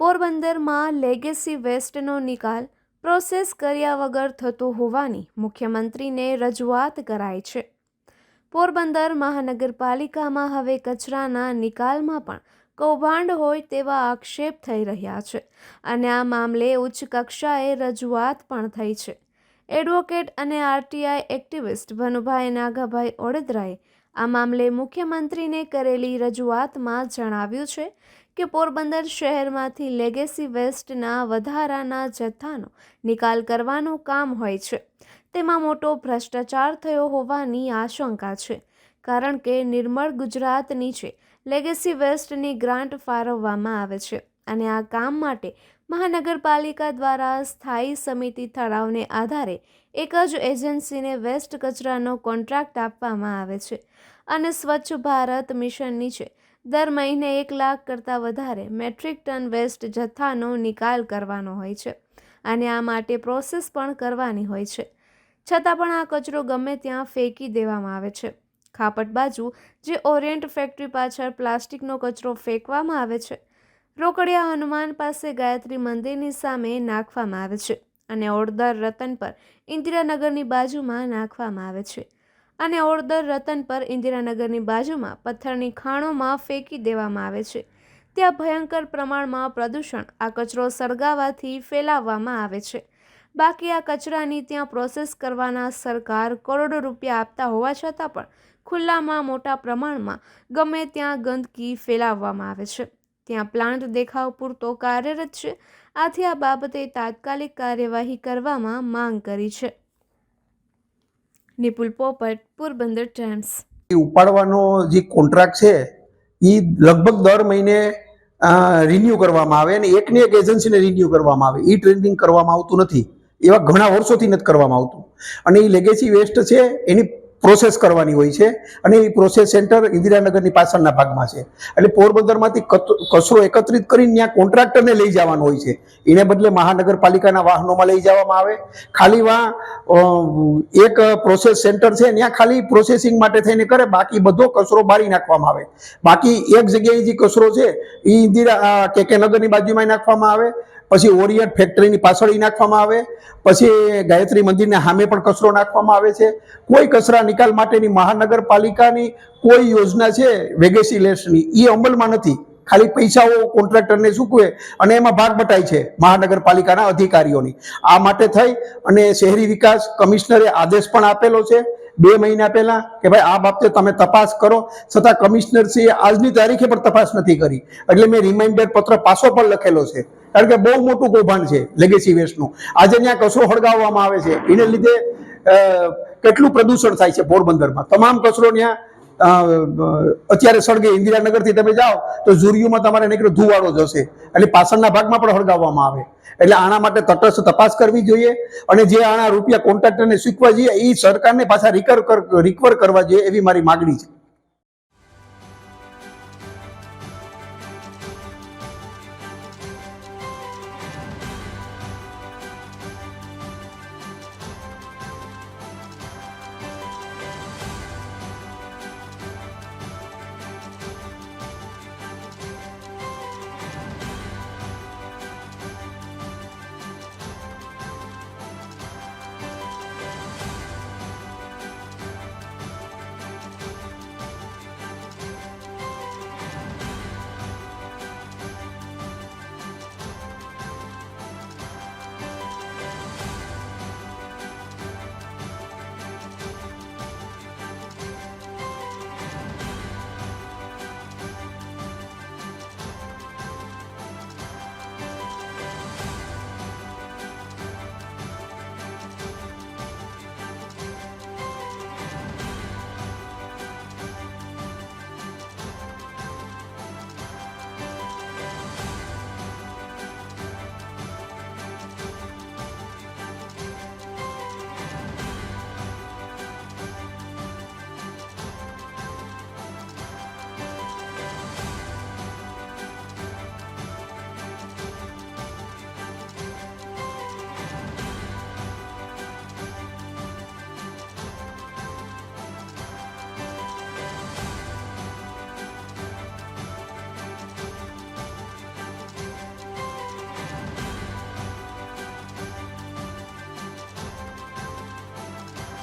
પોરબંદરમાં લેગેસી વેસ્ટનો નિકાલ પ્રોસેસ કર્યા વગર થતો હોવાની મુખ્યમંત્રીને રજૂઆત કરાઈ છે. પોરબંદર મહાનગરપાલિકામાં હવે કચરાના નિકાલમાં પણ કૌભાંડ હોય તેવા આક્ષેપ થઈ રહ્યા છે અને આ મામલે ઉચ્ચ કક્ષાએ રજૂઆત પણ થઈ છે. એડવોકેટ અને આરટીઆઈ એક્ટિવિસ્ટ ભનુભાઈ નાગાભાઈ ઓડેદરાએ આ મામલે મુખ્યમંત્રીને કરેલી રજૂઆતમાં જણાવ્યું છે કે પોરબંદર શહેરમાંથી લેગેસી વેસ્ટના વધારાના જથ્થાનો નિકાલ કરવાનું કામ હોય છે. તેમાં મોટો ભ્રષ્ટાચાર થયો હોવાની આશંકા છે. કારણ કે નિર્મળ ગુજરાત નીચે લેગેસી વેસ્ટની ગ્રાન્ટ ફાળવવામાં આવે છે અને આ કામ માટે મહાનગરપાલિકા દ્વારા સ્થાયી સમિતિ ઠરાવને આધારે એક જ એજન્સીને વેસ્ટ કચરાનો કોન્ટ્રાક્ટ આપવામાં આવે છે અને સ્વચ્છ ભારત મિશન નીચે દર મહિને એક લાખ કરતાં વધારે મેટ્રિક ટન વેસ્ટ જથ્થાનો નિકાલ કરવાનો હોય છે અને આ માટે પ્રોસેસ પણ કરવાની હોય છે. છતાં પણ આ કચરો ગમે ત્યાં ફેંકી દેવામાં આવે છે. ખાપટ બાજુ જે ઓરિયન્ટ ફેક્ટરી પાછળ પ્લાસ્ટિકનો કચરો ફેંકવામાં આવે છે, રોકડિયા હનુમાન પાસે ગાયત્રી મંદિરની સામે નાખવામાં આવે છે અને ઓડદર રતન પર ઇન્દિરાનગરની બાજુમાં નાખવામાં આવે છે. અને ઓળદર રતન પર ઇન્દિરાનગરની બાજુમાં પથ્થરની ખાણોમાં ફેંકી દેવામાં આવે છે. ત્યાં ભયંકર પ્રમાણમાં પ્રદૂષણ આ કચરો સળગાવવાથી ફેલાવવામાં આવે છે. બાકી આ કચરાની ત્યાં પ્રોસેસ કરવાના સરકાર કરોડો રૂપિયા આપતા હોવા છતાં પણ ખુલ્લામાં મોટા પ્રમાણમાં ગમે ત્યાં ગંદકી ફેલાવવામાં આવે છે. ત્યાં પ્લાન્ટ દેખાવ પૂરતો કાર્યરત છે. આથી આ બાબતે તાત્કાલિક કાર્યવાહી કરવામાં માંગ કરી છે. નિપુલ પોપટ, પોરબંદર ટાઈમ્સ. ઉપાડવાનો જે કોન્ટ્રાક્ટ છે એ લગભગ દર મહિને રિન્યુ કરવામાં આવે અને એકની એક એજન્સીને રિન્યુ કરવામાં આવે. એ ટ્રેનિંગ કરવામાં આવતું નથી. એવા ઘણા વર્ષોથી નથી કરવામાં આવતું. અને એ લેગેસી વેસ્ટ છે, એની પ્રોસેસ કરવાની હોય છે અને એ પ્રોસેસ સેન્ટર ઇન્દિરાનગરની પાછળના ભાગમાં છે. એટલે પોરબંદરમાંથી કચરો એકત્રિત કરીને ત્યાં કોન્ટ્રાક્ટરને લઈ જવાનો હોય છે. એને બદલે મહાનગરપાલિકાના વાહનોમાં લઈ જવામાં આવે. ખાલી વાં એક પ્રોસેસ સેન્ટર છે ત્યાં ખાલી પ્રોસેસિંગ માટે થઈને કરે, બાકી બધો કચરો બારી નાખવામાં આવે. બાકી એક જગ્યાએ જે કચરો છે એ ઇન્દિરા કે નગરની બાજુમાં નાખવામાં આવે. પછી ઓરિયન્ટ ફેક્ટરીની પાછળ એ નાખવામાં આવે. પછી ગાયત્રી મંદિરને સામે પણ કચરો નાખવામાં આવે છે. કોઈ કચરા નિકાલ માટેની મહાનગરપાલિકાની કોઈ યોજના છે વેગેસી લેસની? એ અમલમાં નથી. ખાલી પૈસાઓ કોન્ટ્રાક્ટરને ચૂકવે અને એમાં ભાગ બટાય છે મહાનગરપાલિકાના અધિકારીઓની. આ માટે થઈ અને શહેરી વિકાસ કમિશનરે આદેશ પણ આપેલો છે બે મહિના પહેલા કે ભાઈ આ બાબતે તમે તપાસ કરો. છતાં કમિશનરશ્રીએ આજની તારીખે પણ તપાસ નથી કરી. એટલે મેં રિમાઇન્ડર પત્ર પાછો પણ લખેલો છે. કારણ કે બહુ મોટું કૌભાંડ છે લેગેસી વેસ્ટનું આજે ત્યાં કચરો સળગાવવામાં આવે છે. એને લીધે કેટલું પ્રદૂષણ થાય છે પોરબંદરમાં. તમામ કચરો ત્યાં અત્યારે સળગે ઇન્દિરાનગરથી તમે જાઓ, તો ઝુરિયુમાં તમારે નીકળ્યો ધુવાળો જશે. એટલે પાછળના ભાગમાં પણ સળગાવવામાં આવે. એટલે આના માટે તટસ્થ તપાસ કરવી જોઈએ. અને જે આના રૂપિયા કોન્ટ્રાક્ટરને શીખવા જોઈએ એ સરકારને પાછા રિકવર રિકવર કરવા જોઈએ એવી મારી માગણી છે.